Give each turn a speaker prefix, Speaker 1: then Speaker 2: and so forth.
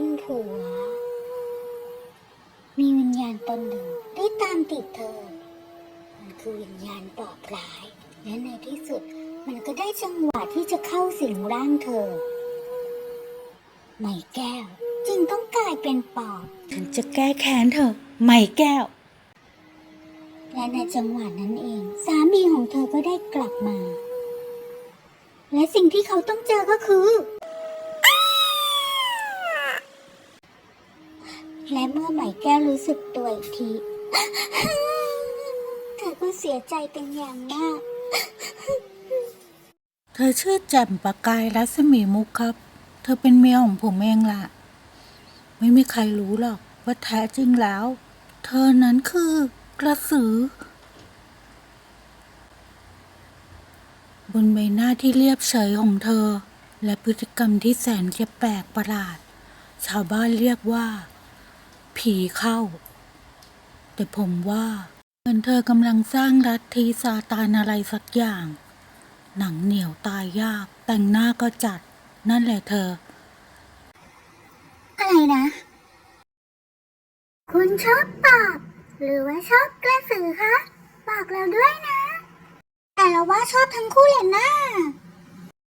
Speaker 1: เป็นผัว มีวิญญาณตนหนึ่งได้ตามติดเธอ มันคือวิญญาณปอบร้าย และในที่สุดมันก็ได้จังหวะที่จะเข้าสิงร่างเธอ ไม่แก้วจึงต้องกลายเป็นปอบ
Speaker 2: ฉันจะแก้แค้นเธอ ไม่แก้ว
Speaker 1: และในจังหวะนั้นเอง สามีของเธอก็ได้กลับมา และสิ่งที่เขาต้องเจอก็คือ และเมื่อไหม่แก้วรู้สึกตัวอีกที เธอก็เสียใจเป็นอย่างมาก
Speaker 2: เธอชื่อแจ่มประกายรัศมีมุกครับ เธอเป็นเมียของผมเองล่ะ ไม่มีใครรู้หรอกว่าแท้จริงแล้ว เธอนั้นคือกระสือบนใบหน้าที่เรียบเฉยของเธอ และพฤติกรรมที่แสนจะแปลกประหลาด ชาวบ้านเรียกว่า ผีเข้า แต่ผมว่าเหมือนเธอกำลังสร้างรัฐทีซาตานอะไรสักอย่าง หนังเหนียวตายยาก แต่งหน้าก็จัด นั่นแหละเธอ
Speaker 1: อะไรนะ คุณชอบปอบหรือว่าชอบกระสือคะ บอกเราด้วยนะ แต่เราว่าชอบทั้งคู่เลยนะ